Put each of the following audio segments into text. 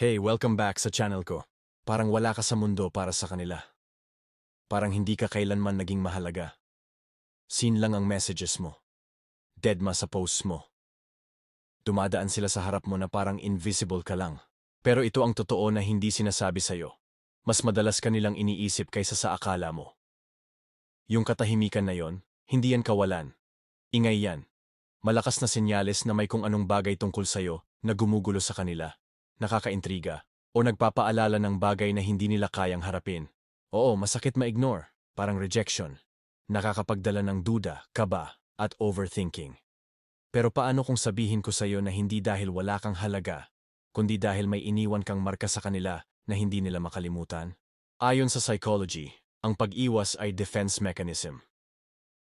Hey, welcome back sa channel ko. Parang wala ka sa mundo para sa kanila. Parang hindi ka kailanman naging mahalaga. Seen lang ang messages mo. Deadma sa posts mo. Dumadaan sila sa harap mo na parang invisible ka lang. Pero ito ang totoo na hindi sinasabi sa'yo. Mas madalas kanilang iniisip kaysa sa akala mo. Yung katahimikan na yon, hindi yan kawalan. Ingay yan. Malakas na senyales na may kung anong bagay tungkol sa'yo na gumugulo sa kanila, nakakaintriga, o nagpapaalala ng bagay na hindi nila kayang harapin. Oo, masakit ma-ignore, parang rejection. Nakakapagdala ng duda, kaba, at overthinking. Pero paano kung sabihin ko sa'yo na hindi dahil wala kang halaga, kundi dahil may iniwan kang marka sa kanila na hindi nila makalimutan? Ayon sa psychology, ang pag-iwas ay defense mechanism.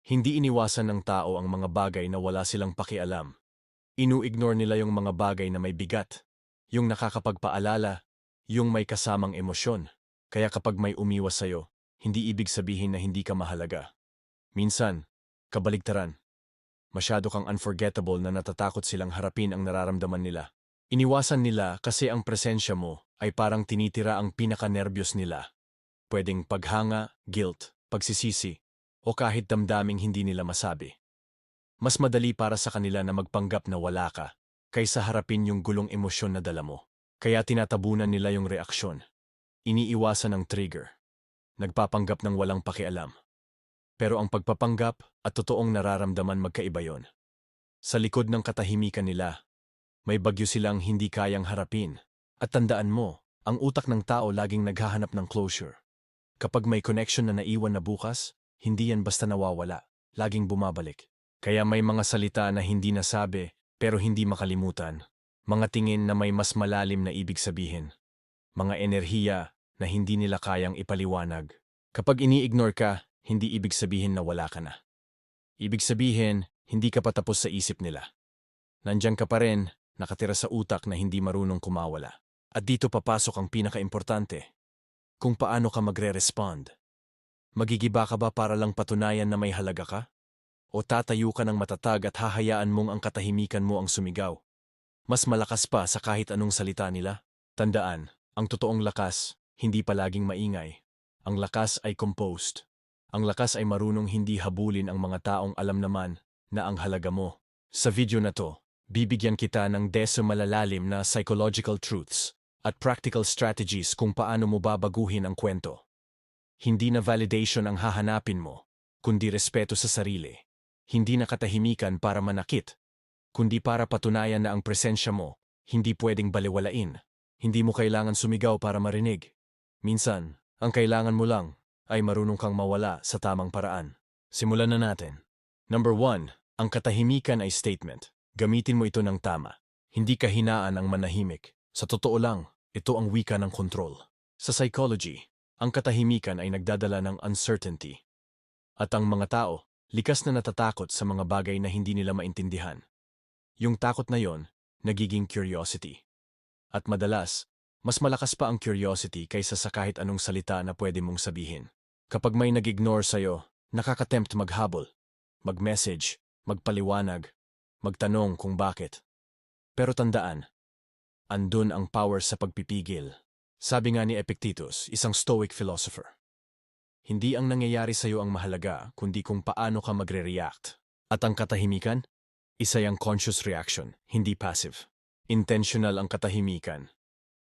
Hindi iniwasan ng tao ang mga bagay na wala silang pakialam. Inu-ignore nila yung mga bagay na may bigat, yung nakakapagpaalala, yung may kasamang emosyon. Kaya kapag may umiwas sa'yo, hindi ibig sabihin na hindi ka mahalaga. Minsan, kabaligtaran. Masyado kang unforgettable na natatakot silang harapin ang nararamdaman nila. Iniwasan nila kasi ang presensya mo ay parang tinitira ang pinaka-nervyos nila. Pwedeng paghanga, guilt, pagsisisi, o kahit damdaming hindi nila masabi. Mas madali para sa kanila na magpanggap na wala ka, kaysa harapin yung gulong emosyon na dala mo. Kaya tinatabunan nila yung reaksyon. Iniiwasan ang trigger. Nagpapanggap ng walang pakialam. Pero ang pagpapanggap at totoong nararamdaman magkaiba yon. Sa likod ng katahimikan nila, may bagyo silang hindi kayang harapin. At tandaan mo, ang utak ng tao laging naghahanap ng closure. Kapag may connection na naiwan na bukas, hindi yan basta nawawala, laging bumabalik. Kaya may mga salita na hindi nasabi, pero hindi makalimutan. Mga tingin na may mas malalim na ibig sabihin. Mga enerhiya na hindi nila kayang ipaliwanag. Kapag ini-ignore ka, hindi ibig sabihin na wala ka na. Ibig sabihin, hindi ka pa tapos sa isip nila. Nandyan ka pa rin, nakatira sa utak na hindi marunong kumawala. At dito papasok ang pinaka-importante. Kung paano ka magre-respond. Magigiba ka ba para lang patunayan na may halaga ka? O tatayo ka ng matatag at hahayaan mong ang katahimikan mo ang sumigaw? Mas malakas pa sa kahit anong salita nila? Tandaan, ang totoong lakas, hindi palaging maingay. Ang lakas ay composed. Ang lakas ay marunong hindi habulin ang mga taong alam naman na ang halaga mo. Sa video na to, bibigyan kita ng deso malalalim na psychological truths at practical strategies kung paano mo babaguhin ang kwento. Hindi na validation ang hahanapin mo, kundi respeto sa sarili. Hindi na katahimikan para manakit, kundi para patunayan na ang presensya mo, hindi pwedeng baliwalain. Hindi mo kailangan sumigaw para marinig. Minsan, ang kailangan mo lang ay marunong kang mawala sa tamang paraan. Simulan na natin. Number one, ang katahimikan ay statement. Gamitin mo ito ng tama. Hindi kahinaan ang manahimik. Sa totoo lang, ito ang wika ng control. Sa psychology, ang katahimikan ay nagdadala ng uncertainty. At ang mga tao, likas na natatakot sa mga bagay na hindi nila maintindihan. Yung takot na yon, nagiging curiosity. At madalas, mas malakas pa ang curiosity kaysa sa kahit anong salita na pwede mong sabihin. Kapag may nag-ignore sa'yo, nakakatempt maghabol, mag-message, magpaliwanag, magtanong kung bakit. Pero tandaan, andun ang power sa pagpipigil. Sabi nga ni Epictetus, isang stoic philosopher. Hindi ang nangyayari sa'yo ang mahalaga, kundi kung paano ka magre-react. At ang katahimikan? Isa yung conscious reaction, hindi passive. Intentional ang katahimikan.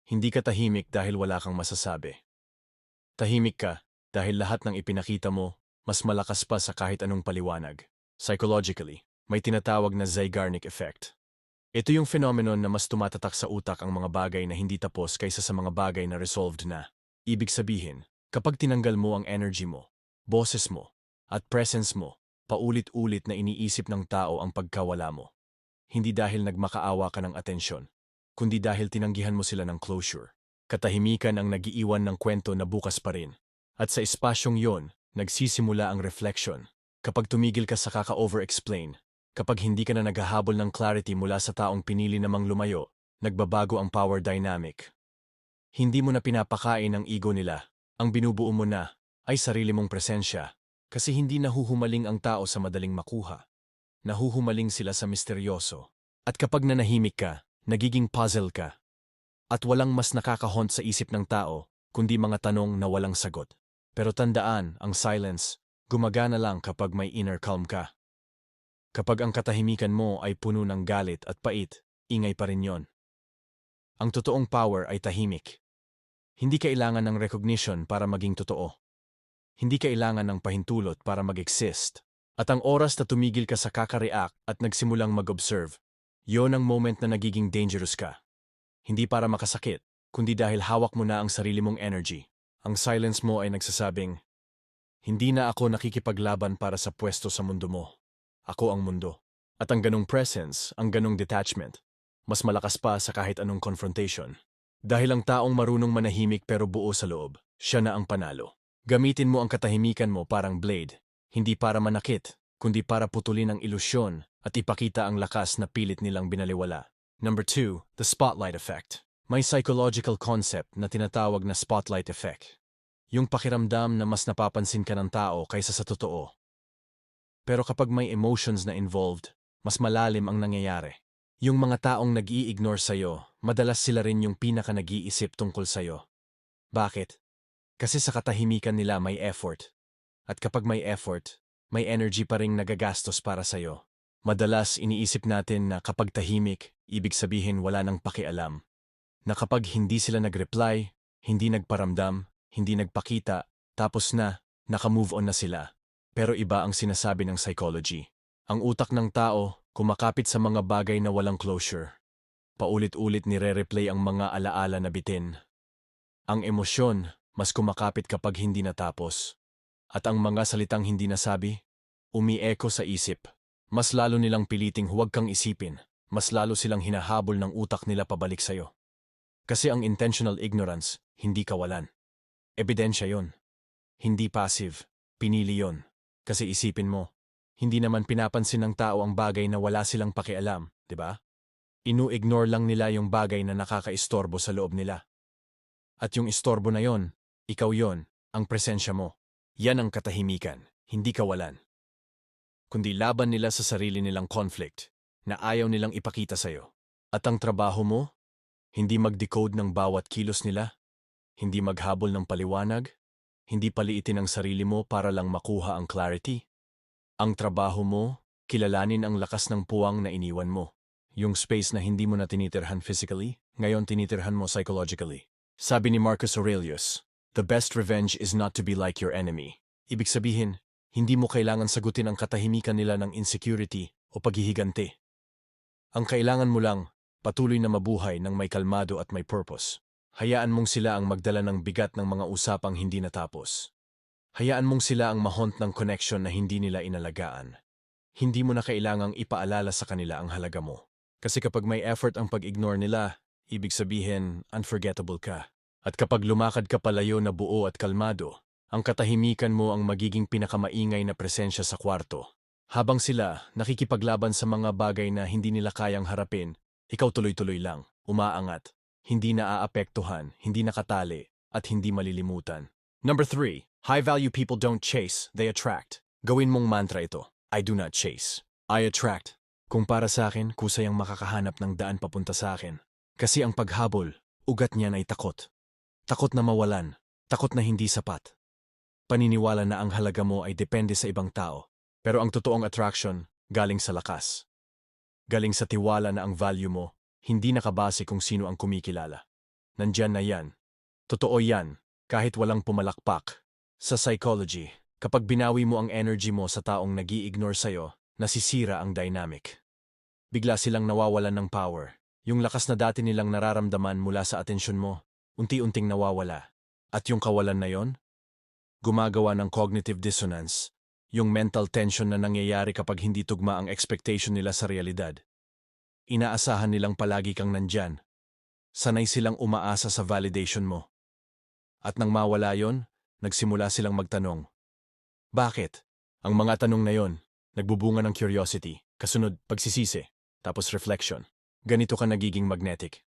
Hindi ka tahimik dahil wala kang masasabi. Tahimik ka dahil lahat ng ipinakita mo mas malakas pa sa kahit anong paliwanag. Psychologically, may tinatawag na Zeigarnik effect. Ito yung phenomenon na mas tumatatak sa utak ang mga bagay na hindi tapos kaysa sa mga bagay na resolved na. Ibig sabihin, kapag tinanggal mo ang energy mo, boses mo, at presence mo, paulit-ulit na iniisip ng tao ang pagkawala mo. Hindi dahil nagmakaawa ka ng atensyon, kundi dahil tinanggihan mo sila ng closure. Katahimikan ang nagiiwan ng kwento na bukas pa rin. At sa espasyong yon, nagsisimula ang reflection. Kapag tumigil ka sa kaka-over-explain, kapag hindi ka na naghahabol ng clarity mula sa taong pinili namang lumayo, nagbabago ang power dynamic. Hindi mo na pinapakain ang ego nila. Ang binubuo mo na ay sarili mong presensya kasi hindi nahuhumaling ang tao sa madaling makuha. Nahuhumaling sila sa misteryoso. At kapag nanahimik ka, nagiging puzzle ka. At walang mas nakakahont sa isip ng tao, kundi mga tanong na walang sagot. Pero tandaan, ang silence, gumagana lang kapag may inner calm ka. Kapag ang katahimikan mo ay puno ng galit at pait, ingay pa rin yon. Ang totoong power ay tahimik. Hindi kailangan ng recognition para maging totoo. Hindi kailangan ng pahintulot para mag-exist. At ang oras na tumigil ka sa kakareact at nagsimulang mag-observe, yon ang moment na nagiging dangerous ka. Hindi para makasakit, kundi dahil hawak mo na ang sarili mong energy. Ang silence mo ay nagsasabing, Hindi na ako nakikipaglaban para sa pwesto sa mundo mo. Ako ang mundo. At ang ganong presence, ang ganong detachment, mas malakas pa sa kahit anong confrontation. Dahil ang taong marunong manahimik pero buo sa loob, siya na ang panalo. Gamitin mo ang katahimikan mo parang blade, hindi para manakit, kundi para putulin ang ilusyon at ipakita ang lakas na pilit nilang binaliwala. Number 2, the spotlight effect. May psychological concept na tinatawag na spotlight effect. Yung pakiramdam na mas napapansin ka ng tao kaysa sa totoo. Pero kapag may emotions na involved, mas malalim ang nangyayari. Yung mga taong nag ignore sa'yo, madalas sila rin yung pinaka nag-iisip tungkol sa'yo. Bakit? Kasi sa katahimikan nila may effort. At kapag may effort, may energy pa ring nagagastos para sa'yo. Madalas iniisip natin na kapag tahimik, ibig sabihin wala nang pakialam. Na kapag hindi sila nag-reply, hindi nagparamdam, hindi nagpakita, tapos na, naka-move on na sila. Pero iba ang sinasabi ng psychology. Ang utak ng tao, kumakapit sa mga bagay na walang closure. Paulit-ulit nire-replay ang mga alaala na bitin. Ang emosyon, mas kumakapit kapag hindi natapos. At ang mga salitang hindi nasabi, umi-echo sa isip. Mas lalo nilang piliting huwag kang isipin, mas lalo silang hinahabol ng utak nila pabalik sa'yo. Kasi ang intentional ignorance, hindi kawalan. Ebidensya yon. Hindi passive, pinili yon. Kasi isipin mo, hindi naman pinapansin ng tao ang bagay na wala silang pakialam, di ba? Inu-ignore lang nila yung bagay na nakakaistorbo sa loob nila. At yung istorbo na yon, ikaw yon, ang presensya mo. Yan ang katahimikan, hindi kawalan kundi laban nila sa sarili nilang conflict na ayaw nilang ipakita sa'yo. At ang trabaho mo, hindi mag-decode ng bawat kilos nila, hindi maghabol ng paliwanag, hindi paliitin ang sarili mo para lang makuha ang clarity. Ang trabaho mo, kilalanin ang lakas ng puwang na iniwan mo. Yung space na hindi mo na tinitirhan physically, ngayon tinitirhan mo psychologically. Sabi ni Marcus Aurelius, The best revenge is not to be like your enemy. Ibig sabihin, hindi mo kailangan sagutin ang katahimikan nila ng insecurity o paghihiganti. Ang kailangan mo lang, patuloy na mabuhay ng may kalmado at may purpose. Hayaan mong sila ang magdala ng bigat ng mga usapang hindi natapos. Hayaan mong sila ang mahont ng connection na hindi nila inalagaan. Hindi mo na kailangang ipaalala sa kanila ang halaga mo. Kasi kapag may effort ang pag-ignore nila, ibig sabihin, unforgettable ka. At kapag lumakad ka palayo na buo at kalmado, ang katahimikan mo ang magiging pinakamaingay na presensya sa kwarto. Habang sila nakikipaglaban sa mga bagay na hindi nila kayang harapin, ikaw tuloy-tuloy lang, umaangat, hindi naaapektuhan, hindi nakatali, at hindi malilimutan. Number 3. High-value people don't chase, they attract. Gawin mong mantra ito. I do not chase. I attract. Kung para sa akin, kusayang makakahanap ng daan papunta sa akin. Kasi ang paghabol, ugat niyan ay takot. Takot na mawalan, takot na hindi sapat paniniwala na ang halaga mo ay depende sa ibang tao, pero ang totoong attraction galing sa lakas. Galing sa tiwala na ang value mo, hindi nakabase kung sino ang kumikilala. Nandyan na yan. Totoo yan, kahit walang pumalakpak. Sa psychology, kapag binawi mo ang energy mo sa taong nag ignore sa'yo, nasisira ang dynamic. Bigla silang nawawalan ng power. Yung lakas na dati nilang nararamdaman mula sa atensyon mo, unti-unting nawawala. At yung kawalan na yon, gumagawa ng cognitive dissonance, yung mental tension na nangyayari kapag hindi tugma ang expectation nila sa realidad. Inaasahan nilang palagi kang nandyan. Sanay silang umaasa sa validation mo. At nang mawala yon, nagsimula silang magtanong. Bakit? Ang mga tanong na yon, nagbubunga ng curiosity, kasunod pagsisisi, tapos reflection. Ganito ka nagiging magnetic.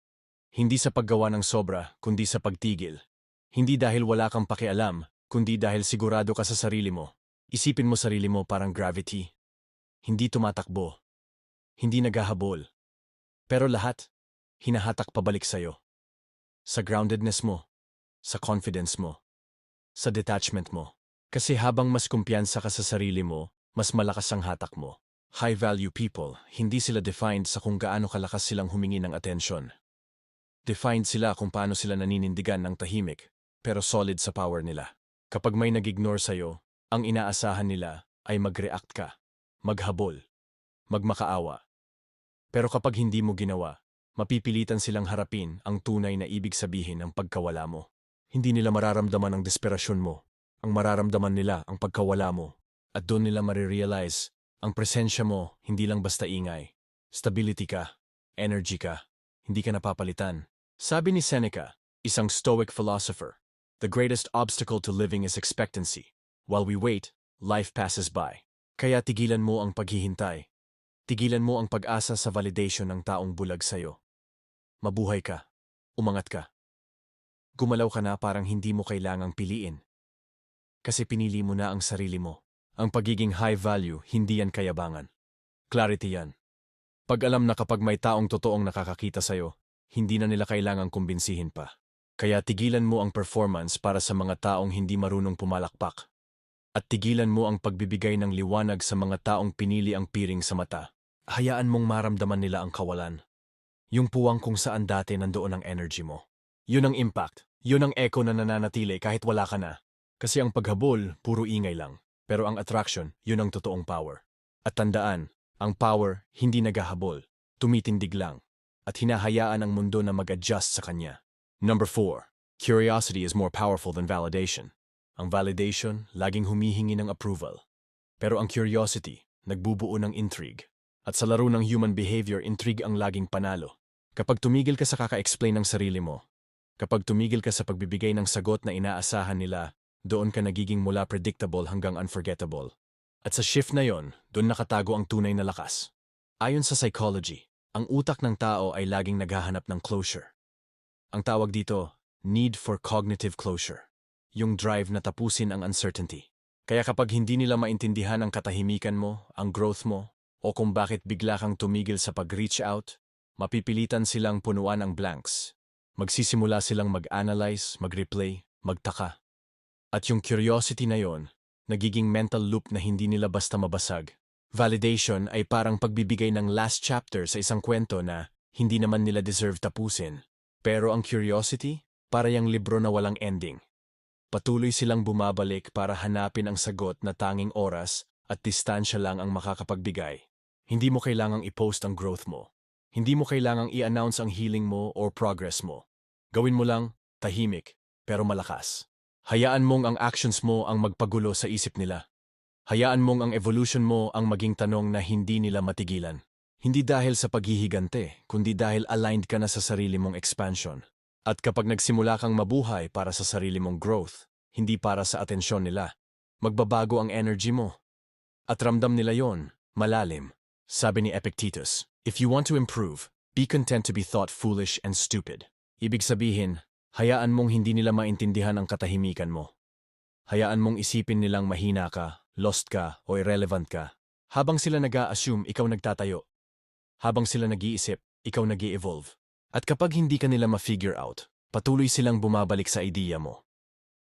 Hindi sa paggawa ng sobra, kundi sa pagtigil. Hindi dahil wala kang pakialam, kundi dahil sigurado ka sa sarili mo. Isipin mo sarili mo parang gravity. Hindi tumatakbo. Hindi naghahabol. Pero lahat, hinahatak pabalik sa'yo. sa groundedness mo, sa confidence mo, sa detachment mo. Kasi habang mas kumpiyansa ka sa sarili mo, mas malakas ang hatak mo. High-value people, hindi sila defined sa kung gaano kalakas silang humingi ng atensyon. Defined sila kung paano sila naninindigan ng tahimik, pero solid sa power nila. Kapag may nag-ignore sa'yo, ang inaasahan nila ay mag-react ka, maghabol, magmakaawa. Pero kapag hindi mo ginawa, mapipilitan silang harapin ang tunay na ibig sabihin ng pagkawala mo. Hindi nila mararamdaman ang desperasyon mo. Ang mararamdaman nila ang pagkawala mo. At doon nila marirealize, ang presensya mo hindi lang basta ingay. Stability ka, energy ka, hindi ka napapalitan. Sabi ni Seneca, isang stoic philosopher, the greatest obstacle to living is expectancy. While we wait, life passes by. Kaya tigilan mo ang paghihintay. Tigilan mo ang pag-asa sa validation ng taong bulag sa'yo. Mabuhay ka. Umangat ka. Gumalaw ka na parang hindi mo kailangang piliin. Kasi pinili mo na ang sarili mo. Ang pagiging high value, hindi yan kayabangan. Clarity yan. Pag alam na kapag may taong totoong nakakakita sa'yo, hindi na nila kailangang kumbinsihin pa. Kaya tigilan mo ang performance para sa mga taong hindi marunong pumalakpak. At tigilan mo ang pagbibigay ng liwanag sa mga taong pinili ang piring sa mata. Hayaan mong maramdaman nila ang kawalan. Yung puwang kung saan dati nandoon ang energy mo. Yun ang impact. Yun ang echo na nananatili kahit wala ka na. Kasi ang paghabol, puro ingay lang. Pero ang attraction, yun ang totoong power. At tandaan, ang power hindi naghahabol, tumitindig lang, at hinahayaan ang mundo na mag-adjust sa kanya. Number 4. Curiosity is more powerful than validation. Ang validation, laging humihingi ng approval. Pero ang curiosity, nagbubuo ng intrigue. At sa laro ng human behavior, intrigue ang laging panalo. Kapag tumigil ka sa kaka-explain ng sarili mo, kapag tumigil ka sa pagbibigay ng sagot na inaasahan nila, doon ka nagiging mula predictable hanggang unforgettable. At sa shift na yon, doon nakatago ang tunay na lakas. Ayon sa psychology, ang utak ng tao ay laging naghahanap ng closure. Ang tawag dito, need for cognitive closure. Yung drive na tapusin ang uncertainty. Kaya kapag hindi nila maintindihan ang katahimikan mo, ang growth mo, o kung bakit bigla kang tumigil sa pag-reach out, mapipilitan silang punuan ang blanks. Magsisimula silang mag-analyze, mag-replay, magtaka. At yung curiosity na yon, nagiging mental loop na hindi nila basta mabasag. Validation ay parang pagbibigay ng last chapter sa isang kwento na hindi naman nila deserve tapusin. Pero ang curiosity, para yung libro na walang ending. Patuloy silang bumabalik para hanapin ang sagot na tanging oras at distansya lang ang makakapagbigay. Hindi mo kailangang i-post ang growth mo. Hindi mo kailangang i-announce ang healing mo or progress mo. Gawin mo lang, tahimik, pero malakas. Hayaan mong ang actions mo ang magpagulo sa isip nila. Hayaan mong ang evolution mo ang maging tanong na hindi nila matigilan. Hindi dahil sa paghihigante, kundi dahil aligned ka na sa sarili mong expansion. At kapag nagsimula kang mabuhay para sa sarili mong growth, hindi para sa atensyon nila, magbabago ang energy mo. At ramdam nila yon, malalim. Sabi ni Epictetus, If you want to improve, be content to be thought foolish and stupid. Ibig sabihin, hayaan mong hindi nila maintindihan ang katahimikan mo. Hayaan mong isipin nilang mahina ka, lost ka, o irrelevant ka. Habang sila nag assume ikaw nagtatayo. Habang sila nag-iisip, ikaw nag evolve at kapag hindi ka nila ma-figure out, patuloy silang bumabalik sa idea mo.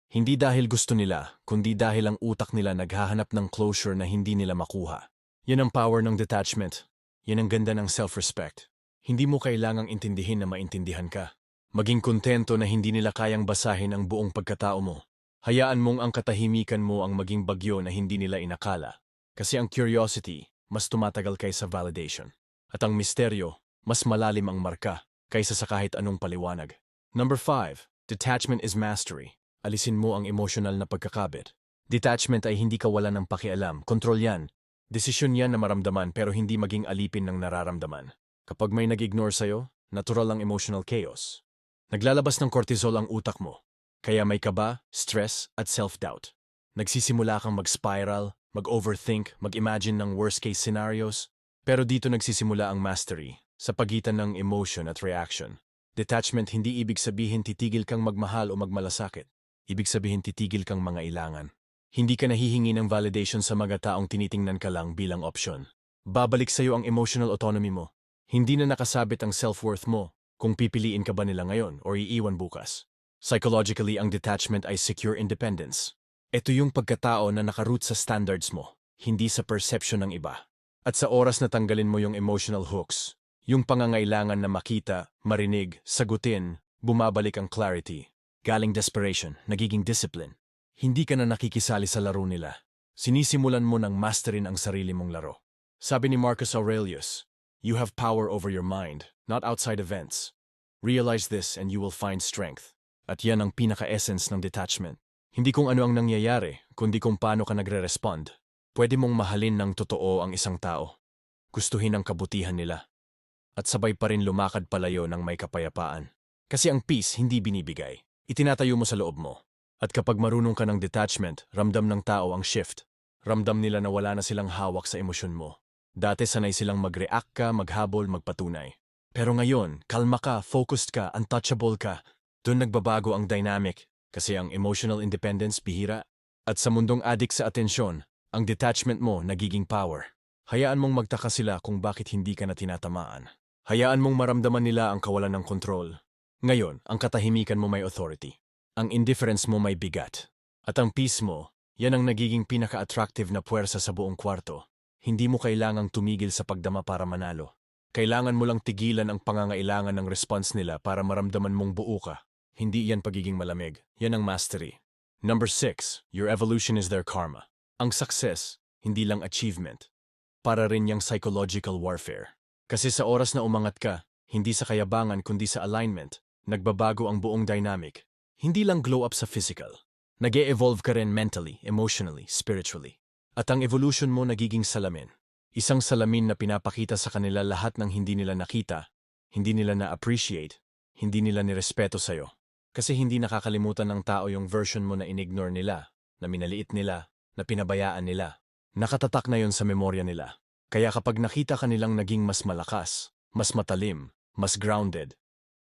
Hindi dahil gusto nila, kundi dahil ang utak nila naghahanap ng closure na hindi nila makuha. Yan ang power ng detachment. Yan ang ganda ng self-respect. Hindi mo kailangang intindihin na maintindihan ka. Maging kontento na hindi nila kayang basahin ang buong pagkatao mo. Hayaan mong ang katahimikan mo ang maging bagyo na hindi nila inakala. Kasi ang curiosity, mas tumatagal kaysa validation. At ang misteryo, mas malalim ang marka kaysa sa kahit anong paliwanag. Number 5. Detachment is mastery. Alisin mo ang emotional na pagkakabit. Detachment ay hindi ka wala ng pakialam, kontrol yan. Desisyon yan na maramdaman pero hindi maging alipin ng nararamdaman. Kapag may nag-ignore sa'yo, natural ang emotional chaos. Naglalabas ng cortisol ang utak mo. Kaya may kaba, stress, at self-doubt. Nagsisimula kang mag-spiral, mag-overthink, mag-imagine ng worst-case scenarios. Pero dito nagsisimula ang mastery, sa pagitan ng emotion at reaction. Detachment hindi ibig sabihin titigil kang magmahal o magmalasakit. Ibig sabihin titigil kang mga ilangan. Hindi ka nahihingi ng validation sa mga taong tinitingnan ka lang bilang opsyon. Babalik sa'yo ang emotional autonomy mo. Hindi na nakasabit ang self-worth mo Kung pipiliin ka ba nila ngayon o iiwan bukas. Psychologically, ang detachment ay secure independence. Ito yung pagkatao na nakaroot sa standards mo, hindi sa perception ng iba. At sa oras na tanggalin mo yung emotional hooks, yung pangangailangan na makita, marinig, sagutin, bumabalik ang clarity. Galing desperation, nagiging discipline. Hindi ka na nakikisali sa laro nila. Sinisimulan mo ng masterin ang sarili mong laro. Sabi ni Marcus Aurelius, You have power over your mind, not outside events. Realize this and you will find strength. At yan ang pinaka-essence ng detachment. Hindi kung ano ang nangyayari, kundi kung paano ka nagre-respond. Pwede mong mahalin ng totoo ang isang tao. Gustuhin ang kabutihan nila. At sabay pa rin lumakad palayo ng may kapayapaan. Kasi ang peace hindi binibigay. Itinatayo mo sa loob mo. At kapag marunong ka ng detachment, ramdam ng tao ang shift. Ramdam nila na wala na silang hawak sa emosyon mo. Dati sanay silang mag-react ka, maghabol, magpatunay. Pero ngayon, kalma ka, focused ka, untouchable ka. Doon nagbabago ang dynamic kasi ang emotional independence bihira. At sa mundong addict sa atensyon, ang detachment mo nagiging power. Hayaan mong magtaka sila kung bakit hindi ka na tinatamaan. Hayaan mong maramdaman nila ang kawalan ng kontrol. Ngayon, ang katahimikan mo may authority. Ang indifference mo may bigat. At ang peace mo, yan ang nagiging pinaka-attractive na puwersa sa buong kwarto. Hindi mo kailangang tumigil sa pagdama para manalo. Kailangan mo lang tigilan ang pangangailangan ng response nila para maramdaman mong buo ka. Hindi yan pagiging malamig. Yan ang mastery. Number 6. Your evolution is their karma. Ang success, hindi lang achievement. Para rin yung psychological warfare. Kasi sa oras na umangat ka, hindi sa kayabangan kundi sa alignment, nagbabago ang buong dynamic. Hindi lang glow up sa physical. nag evolve ka rin mentally, emotionally, spiritually. At ang evolution mo nagiging salamin. Isang salamin na pinapakita sa kanila lahat ng hindi nila nakita, hindi nila na-appreciate, hindi nila nirespeto sa'yo. Kasi hindi nakakalimutan ng tao yung version mo na inignore nila, na minaliit nila, na pinabayaan nila. Nakatatak na yon sa memorya nila. Kaya kapag nakita ka naging mas malakas, mas matalim, mas grounded,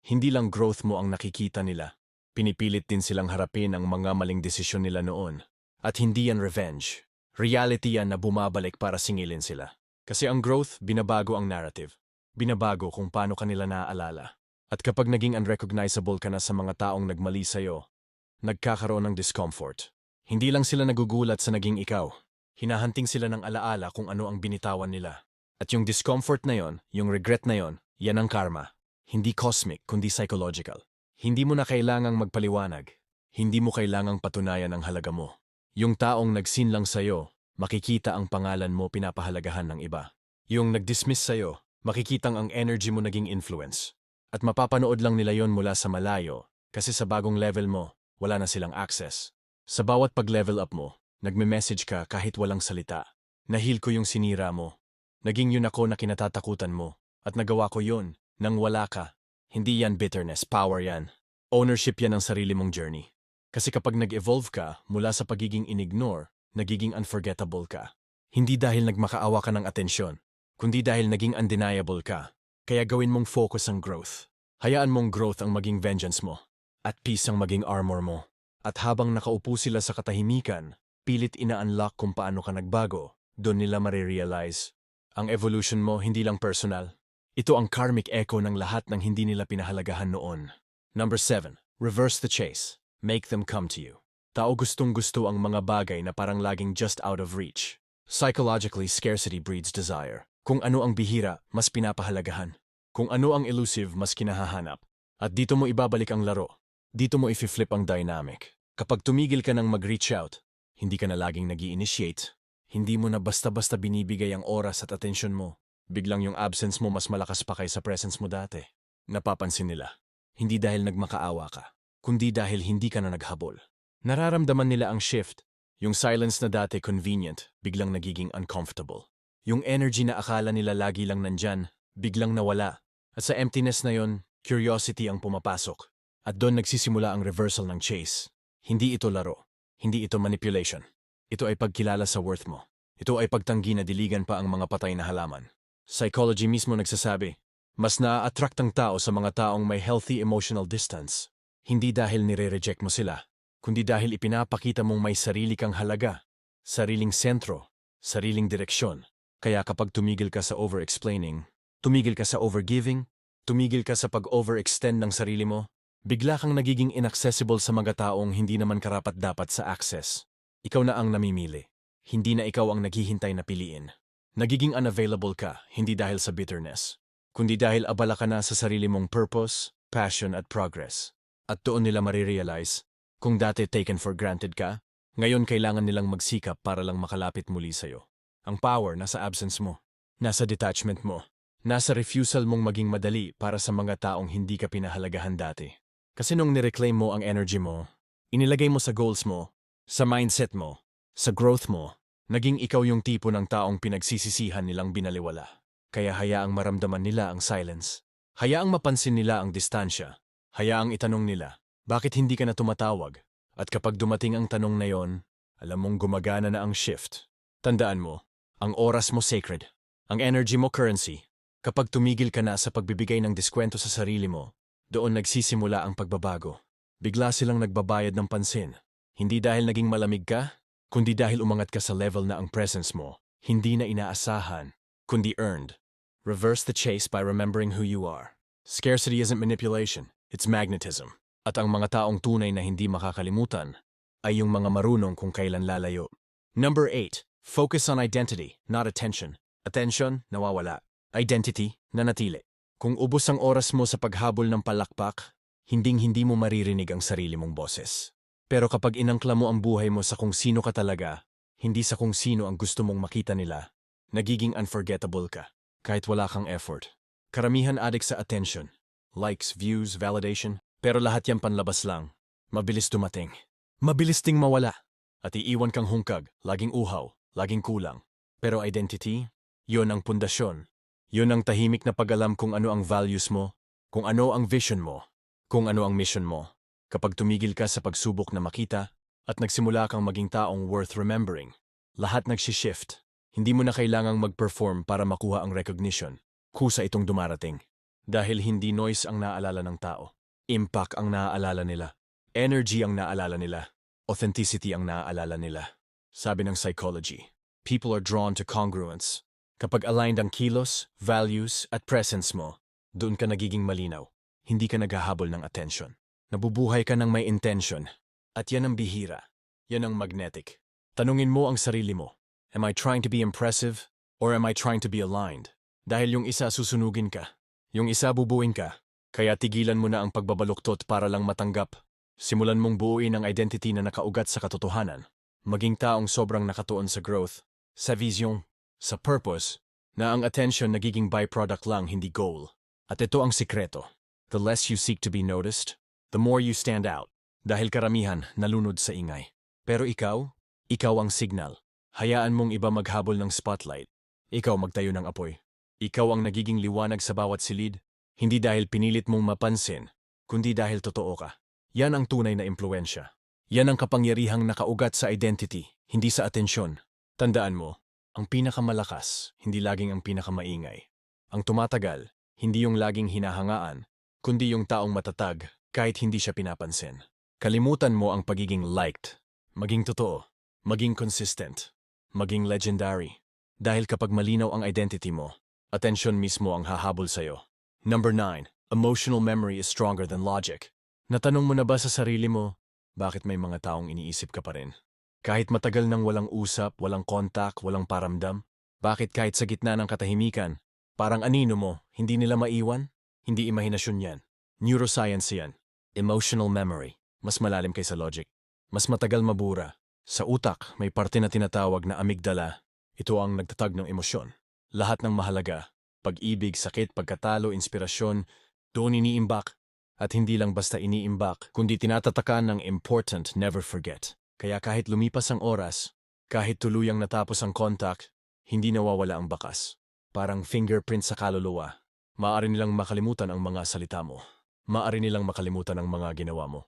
hindi lang growth mo ang nakikita nila. Pinipilit din silang harapin ang mga maling desisyon nila noon. At hindi yan revenge. Reality yan na bumabalik para singilin sila. Kasi ang growth, binabago ang narrative. Binabago kung paano kanila naaalala. At kapag naging unrecognizable ka na sa mga taong nagmali sa'yo, nagkakaroon ng discomfort. Hindi lang sila nagugulat sa naging ikaw. Hinahanting sila ng alaala kung ano ang binitawan nila. At yung discomfort na yon, yung regret na yon, yan ang karma. Hindi cosmic, kundi psychological. Hindi mo na kailangang magpaliwanag. Hindi mo kailangang patunayan ang halaga mo. Yung taong nagsin lang sa'yo, makikita ang pangalan mo pinapahalagahan ng iba. Yung nag-dismiss sa'yo, makikitang ang energy mo naging influence. At mapapanood lang nila yon mula sa malayo, kasi sa bagong level mo, wala na silang access. Sa bawat pag-level up mo, nagme-message ka kahit walang salita. Nahil ko yung sinira mo. Naging yun ako na kinatatakutan mo. At nagawa ko yun, nang wala ka. Hindi yan bitterness, power yan. Ownership yan ng sarili mong journey. Kasi kapag nag-evolve ka mula sa pagiging inignore, nagiging unforgettable ka. Hindi dahil nagmakaawa ka ng atensyon, kundi dahil naging undeniable ka. Kaya gawin mong focus ang growth. Hayaan mong growth ang maging vengeance mo. At peace ang maging armor mo. At habang nakaupo sila sa katahimikan, pilit ina-unlock kung paano ka nagbago, doon nila marirealize. Ang evolution mo hindi lang personal. Ito ang karmic echo ng lahat ng hindi nila pinahalagahan noon. Number 7. Reverse the chase. Make them come to you. Tao gustong gusto ang mga bagay na parang laging just out of reach. Psychologically, scarcity breeds desire. Kung ano ang bihira, mas pinapahalagahan. Kung ano ang elusive, mas kinahahanap. At dito mo ibabalik ang laro. Dito mo i-flip ang dynamic. Kapag tumigil ka ng mag-reach out, hindi ka na laging nag initiate hindi mo na basta-basta binibigay ang oras at atensyon mo. Biglang yung absence mo mas malakas pa kay sa presence mo dati. Napapansin nila. Hindi dahil nagmakaawa ka, kundi dahil hindi ka na naghabol. Nararamdaman nila ang shift. Yung silence na dati convenient, biglang nagiging uncomfortable. Yung energy na akala nila lagi lang nandyan, biglang nawala. At sa emptiness na yon, curiosity ang pumapasok. At doon nagsisimula ang reversal ng chase. Hindi ito laro. Hindi ito manipulation. Ito ay pagkilala sa worth mo. Ito ay pagtanggi na diligan pa ang mga patay na halaman. Psychology mismo nagsasabi, mas naa-attract ang tao sa mga taong may healthy emotional distance. Hindi dahil nire-reject mo sila, kundi dahil ipinapakita mong may sarili kang halaga, sariling sentro, sariling direksyon. Kaya kapag tumigil ka sa over-explaining, tumigil ka sa overgiving, tumigil ka sa pag-overextend ng sarili mo, bigla kang nagiging inaccessible sa mga taong hindi naman karapat-dapat sa access. Ikaw na ang namimili. Hindi na ikaw ang naghihintay na piliin. Nagiging unavailable ka, hindi dahil sa bitterness, kundi dahil abala ka na sa sarili mong purpose, passion at progress. At doon nila marirealize, kung dati taken for granted ka, ngayon kailangan nilang magsikap para lang makalapit muli sa'yo. Ang power nasa absence mo, nasa detachment mo, nasa refusal mong maging madali para sa mga taong hindi ka pinahalagahan dati. Kasi nung nireclaim mo ang energy mo, inilagay mo sa goals mo, sa mindset mo, sa growth mo, naging ikaw yung tipo ng taong pinagsisisihan nilang binaliwala. Kaya hayaang maramdaman nila ang silence. Hayaang mapansin nila ang distansya. Hayaang itanong nila, bakit hindi ka na tumatawag? At kapag dumating ang tanong na yon, alam mong gumagana na ang shift. Tandaan mo, ang oras mo sacred. Ang energy mo currency. Kapag tumigil ka na sa pagbibigay ng diskwento sa sarili mo, doon nagsisimula ang pagbabago. Bigla silang nagbabayad ng pansin. Hindi dahil naging malamig ka, kundi dahil umangat ka sa level na ang presence mo, hindi na inaasahan, kundi earned. Reverse the chase by remembering who you are. Scarcity isn't manipulation, it's magnetism. At ang mga taong tunay na hindi makakalimutan ay yung mga marunong kung kailan lalayo. Number 8. Focus on identity, not attention. Attention, nawawala. Identity, nanatili. Kung ubos ang oras mo sa paghabol ng palakpak, hinding-hindi mo maririnig ang sarili mong boses. Pero kapag inangkla mo ang buhay mo sa kung sino ka talaga, hindi sa kung sino ang gusto mong makita nila, nagiging unforgettable ka, kahit wala kang effort. Karamihan adik sa attention, likes, views, validation, pero lahat yan panlabas lang. Mabilis dumating. Mabilis ding mawala. At iiwan kang hungkag, laging uhaw, laging kulang. Pero identity, yon ang pundasyon. Yon ang tahimik na pag-alam kung ano ang values mo, kung ano ang vision mo, kung ano ang mission mo. Kapag tumigil ka sa pagsubok na makita at nagsimula kang maging taong worth remembering, lahat nagsishift. Hindi mo na kailangang mag-perform para makuha ang recognition. Kusa itong dumarating. Dahil hindi noise ang naalala ng tao. Impact ang naaalala nila. Energy ang naaalala nila. Authenticity ang naaalala nila. Sabi ng psychology, people are drawn to congruence. Kapag aligned ang kilos, values, at presence mo, doon ka nagiging malinaw. Hindi ka naghahabol ng attention. Nabubuhay ka ng may intention. At yan ang bihira. Yan ang magnetic. Tanungin mo ang sarili mo. Am I trying to be impressive? Or am I trying to be aligned? Dahil yung isa susunugin ka. Yung isa bubuin ka. Kaya tigilan mo na ang pagbabaluktot para lang matanggap. Simulan mong buuin ang identity na nakaugat sa katotohanan. Maging taong sobrang nakatuon sa growth, sa vision, sa purpose, na ang attention nagiging byproduct lang, hindi goal. At ito ang sikreto. The less you seek to be noticed, the more you stand out. Dahil karamihan nalunod sa ingay. Pero ikaw, ikaw ang signal. Hayaan mong iba maghabol ng spotlight. Ikaw magtayo ng apoy. Ikaw ang nagiging liwanag sa bawat silid, hindi dahil pinilit mong mapansin, kundi dahil totoo ka. Yan ang tunay na impluensya. Yan ang kapangyarihang nakaugat sa identity, hindi sa atensyon. Tandaan mo, ang pinakamalakas, hindi laging ang pinakamaingay. Ang tumatagal, hindi yung laging hinahangaan, kundi yung taong matatag kahit hindi siya pinapansin. Kalimutan mo ang pagiging liked, maging totoo, maging consistent, maging legendary. Dahil kapag malinaw ang identity mo, atensyon mismo ang hahabol sa'yo. Number 9. Emotional memory is stronger than logic. Natanong mo na ba sa sarili mo, bakit may mga taong iniisip ka pa rin? Kahit matagal nang walang usap, walang kontak, walang paramdam? Bakit kahit sa gitna ng katahimikan, parang anino mo, hindi nila maiwan? Hindi imahinasyon yan. Neuroscience yan. Emotional memory. Mas malalim kaysa logic. Mas matagal mabura. Sa utak, may parte na tinatawag na amygdala. Ito ang nagtatag ng emosyon. Lahat ng mahalaga, pag-ibig, sakit, pagkatalo, inspirasyon, doon iniimbak. At hindi lang basta iniimbak, kundi tinatatakan ng important never forget. Kaya kahit lumipas ang oras, kahit tuluyang natapos ang contact, hindi nawawala ang bakas. Parang fingerprint sa kaluluwa. Maari nilang makalimutan ang mga salita mo. Maari nilang makalimutan ang mga ginawa mo.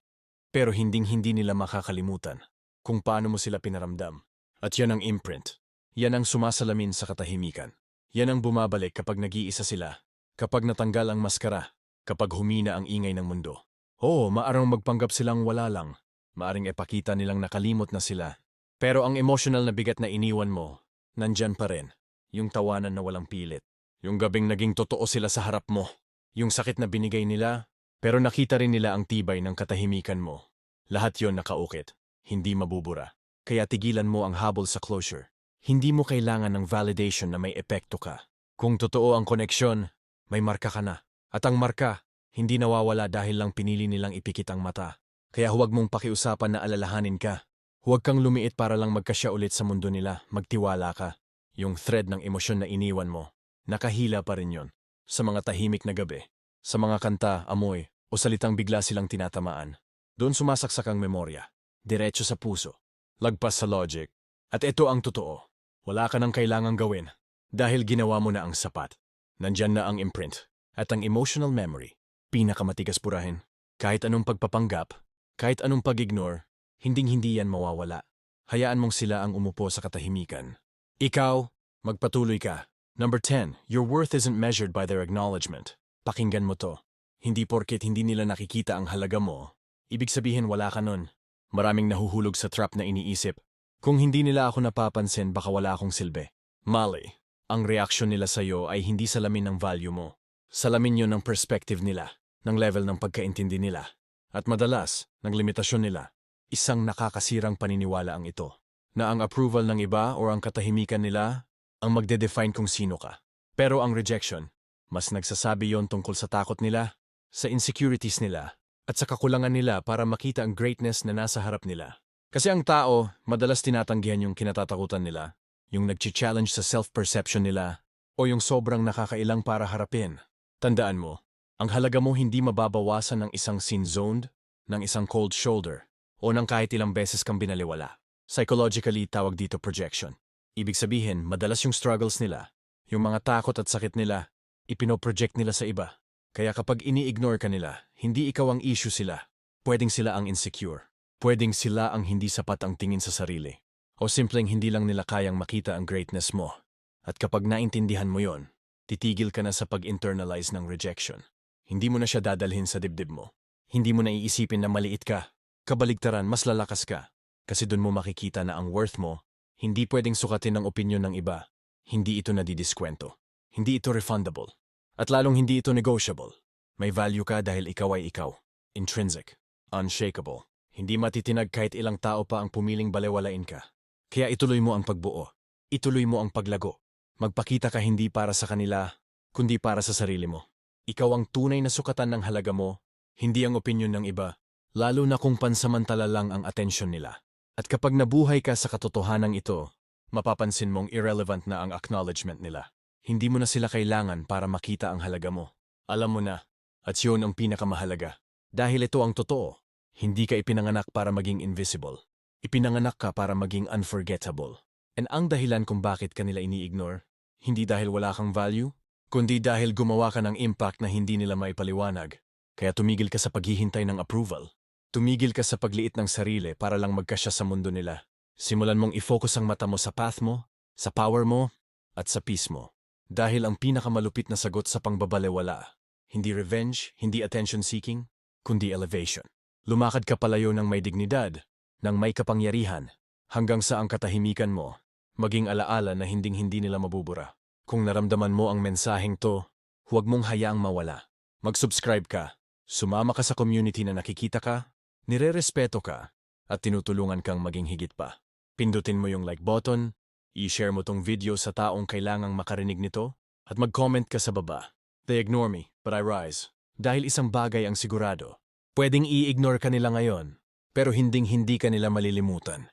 Pero hinding-hindi nila makakalimutan kung paano mo sila pinaramdam. At yan ang imprint. Yan ang sumasalamin sa katahimikan. Yan ang bumabalik kapag nag-iisa sila, kapag natanggal ang maskara, kapag humina ang ingay ng mundo. Oo, maarang magpanggap silang wala lang. Maaring epakita nilang nakalimot na sila. Pero ang emotional na bigat na iniwan mo, nandyan pa rin. Yung tawanan na walang pilit. Yung gabing naging totoo sila sa harap mo. yung sakit na binigay nila, pero nakita rin nila ang tibay ng katahimikan mo. Lahat yon nakaukit, hindi mabubura. Kaya tigilan mo ang habol sa closure. Hindi mo kailangan ng validation na may epekto ka. Kung totoo ang koneksyon, may marka ka na. At ang marka, hindi nawawala dahil lang pinili nilang ipikit ang mata. Kaya huwag mong pakiusapan na alalahanin ka. Huwag kang lumiit para lang magkasya ulit sa mundo nila, magtiwala ka. Yung thread ng emosyon na iniwan mo, nakahila pa rin yon. Sa mga tahimik na gabi, sa mga kanta, amoy, o salitang bigla silang tinatamaan. Doon sumasaksak ang memorya, diretso sa puso, lagpas sa logic. At ito ang totoo, wala ka nang kailangang gawin dahil ginawa mo na ang sapat. Nandyan na ang imprint at ang emotional memory, pinakamatigas purahin. Kahit anong pagpapanggap, kahit anong pag-ignore, hinding-hindi yan mawawala. Hayaan mong sila ang umupo sa katahimikan. Ikaw, magpatuloy ka. Number 10, your worth isn't measured by their acknowledgement. Pakinggan mo to. Hindi porket hindi nila nakikita ang halaga mo. Ibig sabihin wala ka nun. Maraming nahuhulog sa trap na iniisip. Kung hindi nila ako napapansin, baka wala akong silbi. Mali, ang reaksyon nila sa'yo ay hindi salamin ng value mo. Salamin yun ng perspective nila, ng level ng pagkaintindi nila. At madalas, ng limitasyon nila. Isang nakakasirang paniniwala ang ito. Na ang approval ng iba o ang katahimikan nila ang magde-define kung sino ka. Pero ang rejection, mas nagsasabi yon tungkol sa takot nila, sa insecurities nila, at sa kakulangan nila para makita ang greatness na nasa harap nila. Kasi ang tao, madalas tinatanggihan yung kinatatakutan nila, yung nag-challenge sa self-perception nila, o yung sobrang nakakailang para harapin. Tandaan mo, ang halaga mo hindi mababawasan ng isang sin-zoned, ng isang cold shoulder, o ng kahit ilang beses kang binaliwala. Psychologically, tawag dito projection. Ibig sabihin, madalas yung struggles nila, yung mga takot at sakit nila, ipinoproject nila sa iba. Kaya kapag ini-ignore ka nila, hindi ikaw ang issue sila. Pwedeng sila ang insecure. Pwedeng sila ang hindi sapat ang tingin sa sarili. O simpleng hindi lang nila kayang makita ang greatness mo. At kapag naintindihan mo yon, titigil ka na sa pag-internalize ng rejection. Hindi mo na siya dadalhin sa dibdib mo. Hindi mo na iisipin na maliit ka. Kabaligtaran, mas lalakas ka. Kasi doon mo makikita na ang worth mo hindi pwedeng sukatin ng opinyon ng iba. Hindi ito nadidiskwento. Hindi ito refundable. At lalong hindi ito negotiable. May value ka dahil ikaw ay ikaw. Intrinsic. Unshakable. Hindi matitinag kahit ilang tao pa ang pumiling balewalain ka. Kaya ituloy mo ang pagbuo. Ituloy mo ang paglago. Magpakita ka hindi para sa kanila, kundi para sa sarili mo. Ikaw ang tunay na sukatan ng halaga mo, hindi ang opinyon ng iba, lalo na kung pansamantala lang ang atensyon nila. At kapag nabuhay ka sa katotohanan ito, mapapansin mong irrelevant na ang acknowledgement nila. Hindi mo na sila kailangan para makita ang halaga mo. Alam mo na, at yun ang pinakamahalaga. Dahil ito ang totoo, hindi ka ipinanganak para maging invisible. Ipinanganak ka para maging unforgettable. And ang dahilan kung bakit kanila ini-ignore, hindi dahil wala kang value, kundi dahil gumawa ka ng impact na hindi nila maipaliwanag. Kaya tumigil ka sa paghihintay ng approval. Tumigil ka sa pagliit ng sarili para lang magkasya sa mundo nila. Simulan mong i-focus ang mata mo sa path mo, sa power mo, at sa peace mo. Dahil ang pinakamalupit na sagot sa pangbabalewala, hindi revenge, hindi attention-seeking, kundi elevation. Lumakad ka palayo ng may dignidad, ng may kapangyarihan, hanggang sa ang katahimikan mo, maging alaala na hinding-hindi nila mabubura. Kung naramdaman mo ang mensaheng to, huwag mong hayaang mawala. Mag-subscribe ka, sumama ka sa community na nakikita ka, Nire-respeto ka at tinutulungan kang maging higit pa. Pindutin mo yung like button, i-share mo tong video sa taong kailangang makarinig nito, at mag-comment ka sa baba. They ignore me, but I rise. Dahil isang bagay ang sigurado. Pwedeng i-ignore ka nila ngayon, pero hinding-hindi ka nila malilimutan.